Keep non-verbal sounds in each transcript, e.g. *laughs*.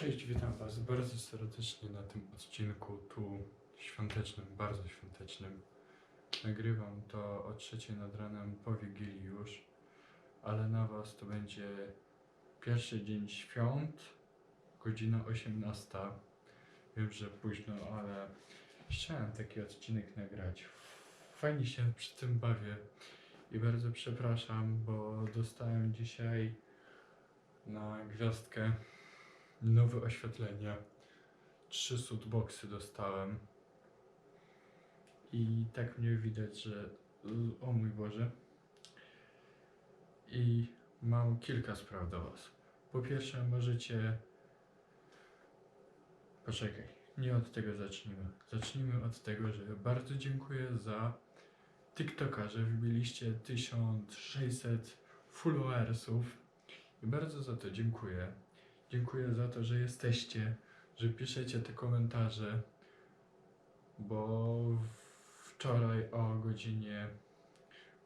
Cześć, witam Was bardzo serdecznie na tym odcinku tu świątecznym, bardzo świątecznym. Nagrywam to o trzeciej nad ranem po Wigilii już, ale na Was to będzie pierwszy dzień świąt, godzina 18. Wiem, że późno, ale chciałem taki odcinek nagrać. Fajnie się przy tym bawię i bardzo przepraszam, bo dostałem dzisiaj na gwiazdkę nowe oświetlenia. Trzy sootboxy dostałem. I tak mnie widać, że o mój Boże. I mam kilka spraw do Was. Po pierwsze, możecie. Poczekaj, nie od tego zacznijmy. Zacznijmy od tego, że bardzo dziękuję za TikToka, że wbiliście 1600 followersów. I bardzo za to dziękuję. Dziękuję za to, że jesteście, że piszecie te komentarze, bo wczoraj o godzinie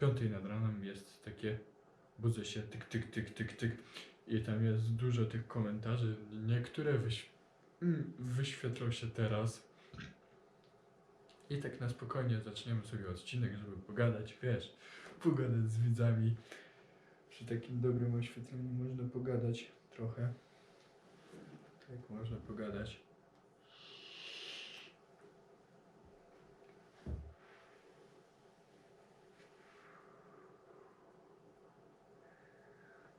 5 nad ranem jest takie, budzę się, tyk, tyk, tyk, tyk, tyk i tam jest dużo tych komentarzy. Niektóre wyś mm, wyświetlą się teraz. I tak na spokojnie zaczniemy sobie odcinek, żeby pogadać, wiesz, pogadać z widzami. Przy takim dobrym oświetleniu można pogadać trochę. Tak, można pogadać.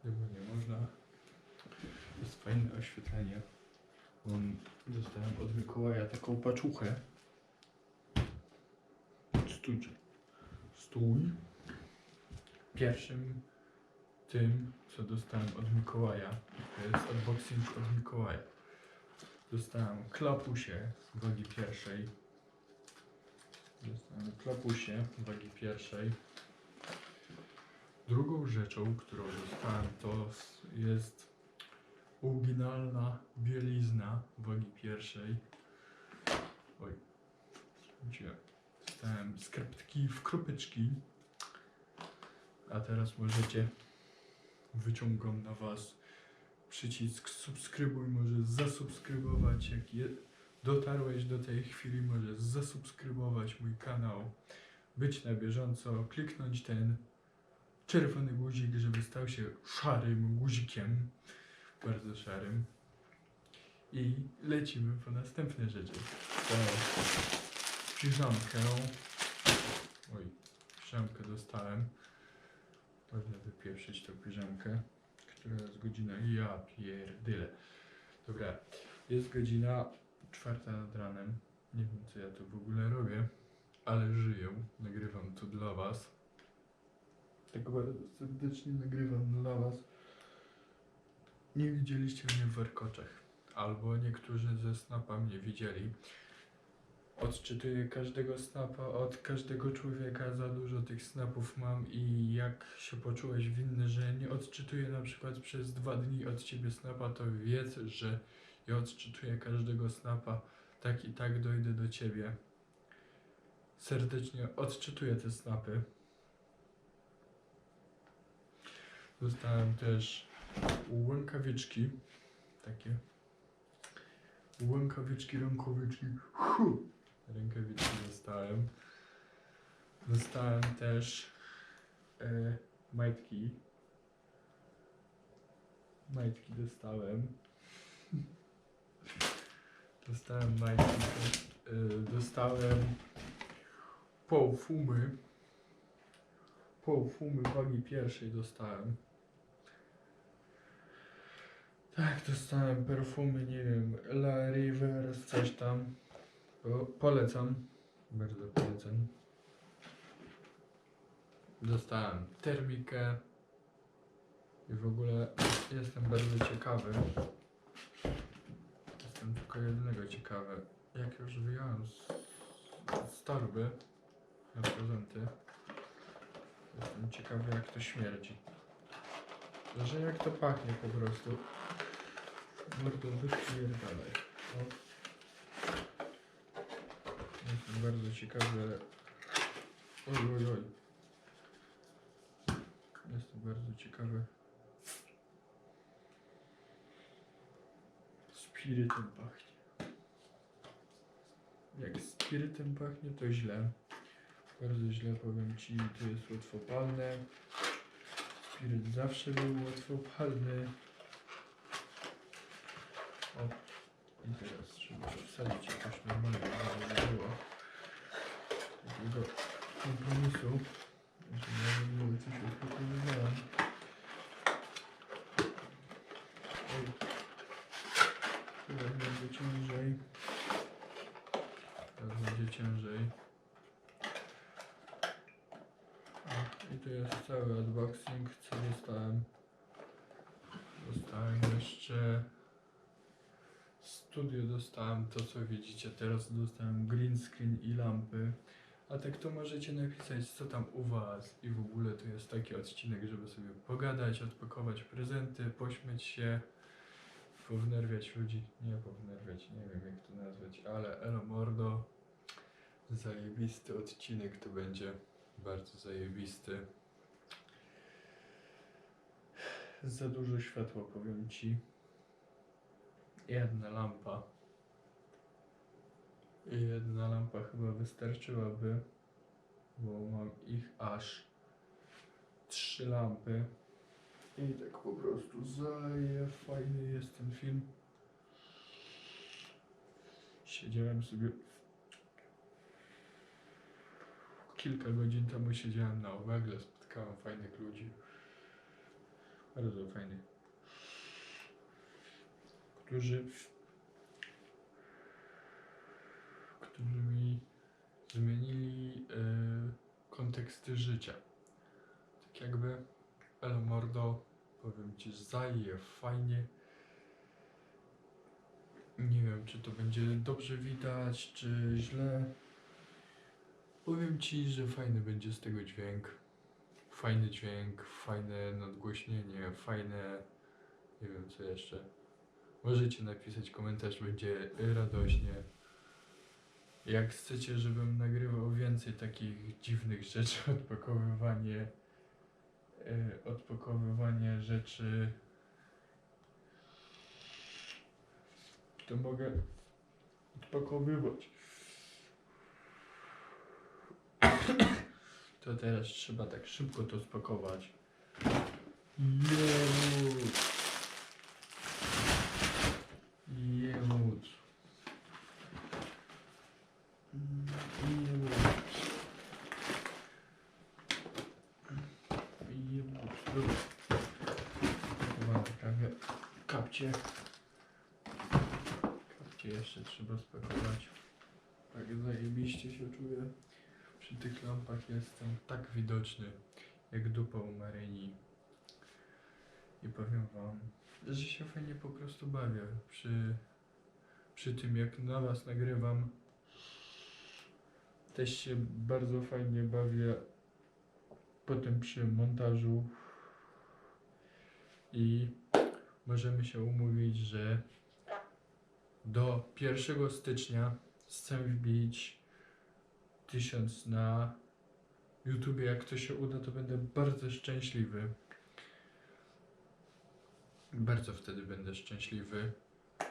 Chyba nie można. Jest fajne oświetlenie. Mam, dostałem od Mikołaja taką paczuchę. Stój. Stój. Pierwszym tym, co dostałem od Mikołaja, to jest unboxing od Mikołaja. Dostałem klapusie wagi pierwszej. Dostałem klapusie wagi pierwszej. Drugą rzeczą, którą dostałem, to jest oryginalna bielizna wagi pierwszej. Oj, gdzie? Dostałem skarbtki w kropeczki. A teraz możecie wyciągam na Was przycisk subskrybuj, możesz zasubskrybować, jak je, dotarłeś do tej chwili, możesz zasubskrybować mój kanał, być na bieżąco, kliknąć ten czerwony guzik, żeby stał się szarym guzikiem, bardzo szarym. I lecimy po następne rzeczy. To piżamkę. Oj, piżamkę dostałem. Można wypieprzyć tą piżamkę, która jest godzina. Ja pierdyle. Dobra, jest godzina czwarta nad ranem. Nie wiem co ja tu w ogóle robię, ale żyję. Nagrywam to dla Was. Tak bardzo serdecznie nagrywam dla Was. Nie widzieliście mnie w warkoczach. Albo niektórzy ze snapa mnie widzieli. Odczytuję każdego snapa od każdego człowieka. Za dużo tych snapów mam i jak się poczułeś winny, że nie odczytuję na przykład przez dwa dni od ciebie snapa, to wiedz, że ja odczytuję każdego snapa. Tak i tak dojdę do ciebie. Serdecznie odczytuję te snapy. Dostałem też łękawiczki. Takie. Łękawiczki, rękawiczki. Hu! Rękawiczki dostałem. Dostałem też e, majtki. Majtki dostałem. Dostałem majtki. E, dostałem półfumy. Półfumy wagi pierwszej dostałem. Tak, dostałem perfumy, nie wiem, La River, coś tam. Po, polecam. Bardzo polecam. Dostałem termikę. I w ogóle jestem bardzo ciekawy. Jestem tylko jednego ciekawy. Jak już wyjąłem z, z torby na prezenty, jestem ciekawy jak to śmierdzi. Że jak to pachnie po prostu. Bardzo wyśmierdalaj. O. Jestem bardzo ciekawy. Oj, oj, oj. Jestem bardzo ciekawy. spirytem pachnie. Jak spirytem pachnie, to źle. Bardzo źle powiem ci, to jest łatwopalne. Spiryt zawsze był łatwopalny. O, i teraz wsadzić jakoś normalnie, żeby nie było takiego kompromisu, że nie było coś. Oj. Teraz będzie ciężej. Teraz będzie ciężej. I tu jest cały unboxing, co dostałem. Dostałem jeszcze studiu dostałem to co widzicie. Teraz dostałem green screen i lampy. A tak to możecie napisać co tam u was. I w ogóle to jest taki odcinek żeby sobie pogadać, odpakować prezenty, pośmiać się pownerwiać ludzi, nie pownerwiać, nie wiem jak to nazwać, ale elo mordo. Zajebisty odcinek to będzie. Bardzo zajebisty. Za dużo światła powiem ci jedna lampa. Jedna lampa chyba wystarczyłaby bo mam ich aż trzy lampy. I tak po prostu zaje fajny jest ten film. Siedziałem sobie kilka godzin temu siedziałem na Owegle spotkałem fajnych ludzi. Bardzo fajnych którzy mi zmienili e, konteksty życia. Tak jakby El Mordo, powiem ci, zaje fajnie. Nie wiem, czy to będzie dobrze widać, czy źle. Powiem ci, że fajny będzie z tego dźwięk. Fajny dźwięk, fajne nadgłośnienie, fajne. Nie wiem co jeszcze. Możecie napisać komentarz, będzie radośnie. Jak chcecie, żebym nagrywał więcej takich dziwnych rzeczy, *laughs* odpakowywanie, e, odpakowywanie rzeczy, to mogę odpakowywać. *coughs* To teraz trzeba tak szybko to spakować. Jemut. Kapcie. Kapcie jeszcze trzeba spakować. Tak zajebiście się czuję. Przy tych lampach jestem tak widoczny jak dupa u Maryni. I powiem wam, że się fajnie po prostu bawię przy, przy tym jak na was nagrywam. Też się bardzo fajnie bawię potem przy montażu i możemy się umówić, że do 1 stycznia chcę wbić 1000 na YouTube. Jak to się uda, to będę bardzo szczęśliwy. Bardzo wtedy będę szczęśliwy,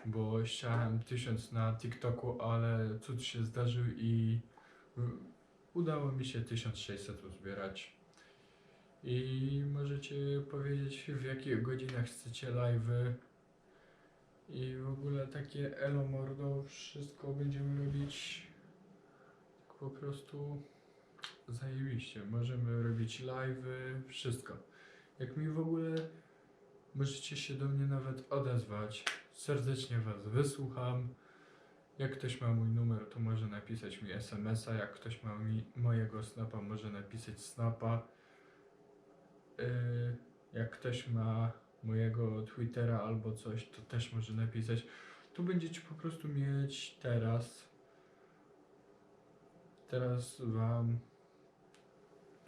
bo chciałem 1000 na TikToku, ale cud się zdarzył i udało mi się 1600 uzbierać. I możecie powiedzieć w jakich godzinach chcecie live'y. I w ogóle takie elo mordo, wszystko będziemy robić tak po prostu zajebiście. Możemy robić live'y, wszystko. Jak mi w ogóle możecie się do mnie nawet odezwać. Serdecznie was wysłucham. Jak ktoś ma mój numer, to może napisać mi SMS-a. Jak ktoś ma mi, mojego snapa, może napisać snapa. Yy, jak ktoś ma mojego Twittera albo coś, to też może napisać. Tu będziecie po prostu mieć teraz. Teraz wam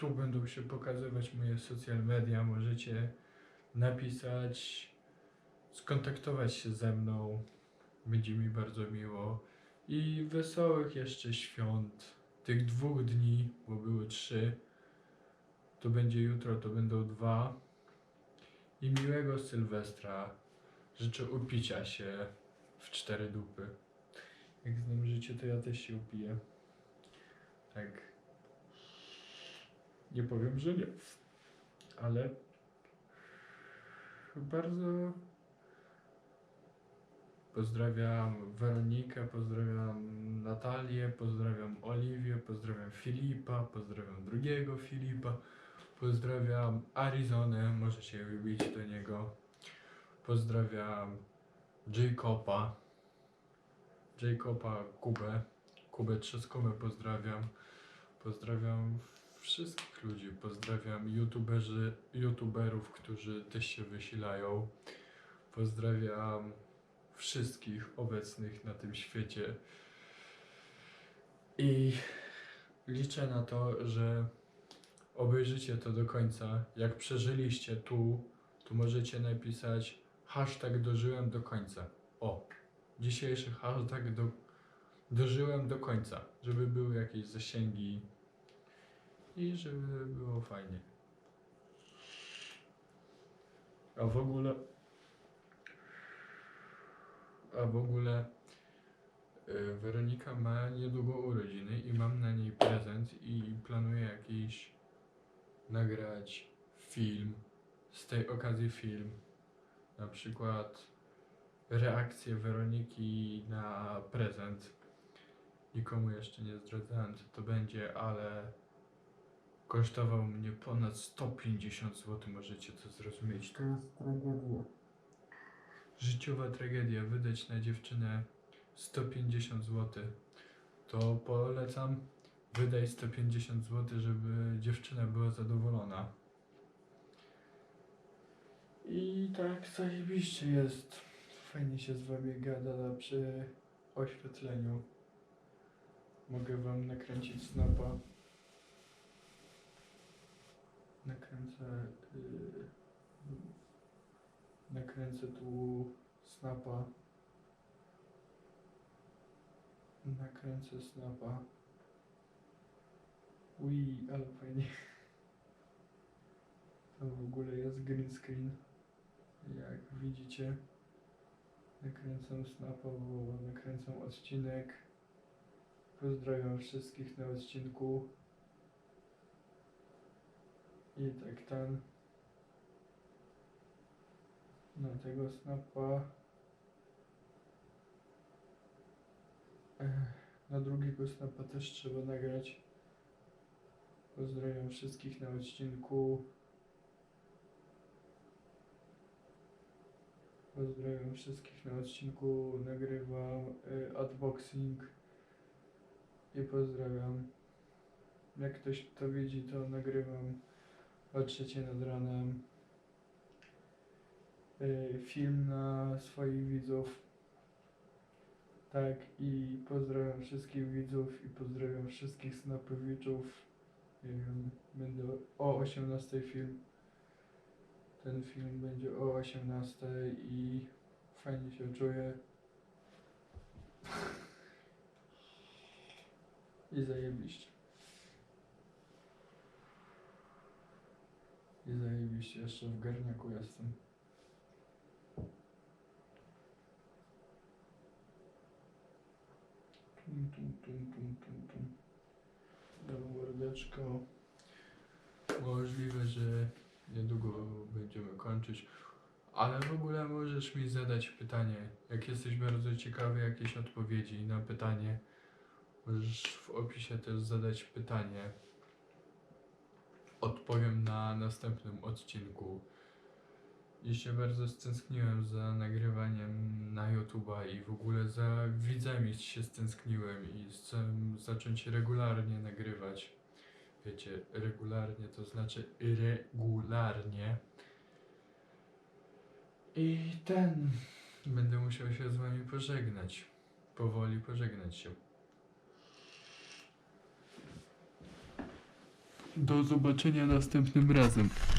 tu będą się pokazywać moje social media. Możecie napisać, skontaktować się ze mną. Będzie mi bardzo miło. I wesołych jeszcze świąt. Tych dwóch dni, bo były trzy. To będzie jutro, to będą dwa. I miłego Sylwestra. Życzę upicia się w cztery dupy. Jak znam życie, to ja też się upiję. Tak. Nie powiem, że nie. Ale bardzo pozdrawiam Weronikę, pozdrawiam Natalię, pozdrawiam Oliwię, pozdrawiam Filipa, pozdrawiam drugiego Filipa, pozdrawiam Arizonę, możecie wybić do niego. Pozdrawiam Jacoba, Jacoba Kubę, Kubę Trzeskowę pozdrawiam. Pozdrawiam wszystkich ludzi, pozdrawiam youtuberzy, youtuberów, którzy też się wysilają. Pozdrawiam wszystkich obecnych na tym świecie. I liczę na to, że obejrzycie to do końca. Jak przeżyliście tu, to możecie napisać hashtag dożyłem do końca. O, dzisiejszy hashtag do, dożyłem do końca, żeby były jakieś zasięgi i żeby było fajnie. A w ogóle a w ogóle y, Weronika ma niedługo urodziny i mam na niej prezent i planuję jakiś nagrać film, z tej okazji film, na przykład reakcję Weroniki na prezent. Nikomu jeszcze nie zdradzałem co to będzie, ale kosztował mnie ponad 150 zł, możecie to zrozumieć. To jest tragedia. Życiowa tragedia, wydać na dziewczynę 150 zł. To polecam, wydaj 150 zł, żeby dziewczyna była zadowolona. I tak zajebiście jest. Fajnie się z wami gada przy oświetleniu. Mogę wam nakręcić snapa. Nakręcę. Yy, nakręcę tu snapa. Nakręcę snapa. Ui, ale fajnie. To w ogóle jest green screen. Jak widzicie, nakręcam snapa, bo nakręcam odcinek. Pozdrawiam wszystkich na odcinku. I tak ten. Na tego snapa. Na drugiego snapa też trzeba nagrać. Pozdrawiam wszystkich na odcinku. Pozdrawiam wszystkich na odcinku. Nagrywam y, unboxing. I pozdrawiam. Jak ktoś to widzi, to nagrywam o trzeciej nad ranem y, film na swoich widzów. Tak, i pozdrawiam wszystkich widzów i pozdrawiam wszystkich snapowiczów. Nie wiem, będę o 18 film. Ten film będzie o 18 i fajnie się czuję. I zajebiście. I zajebiście, jeszcze w garniaku jestem. Tum, tum, tum, tum, tum, tum. Do mordeczko. Możliwe, że niedługo będziemy kończyć. Ale w ogóle możesz mi zadać pytanie. Jak jesteś bardzo ciekawy jakiejś odpowiedzi na pytanie, możesz w opisie też zadać pytanie. Odpowiem na następnym odcinku. I się bardzo stęskniłem za nagrywaniem na YouTube'a i w ogóle za widzami się stęskniłem i chcę zacząć regularnie nagrywać. Wiecie, regularnie to znaczy regularnie. I ten. Będę musiał się z wami pożegnać. Powoli pożegnać się. Do zobaczenia następnym razem.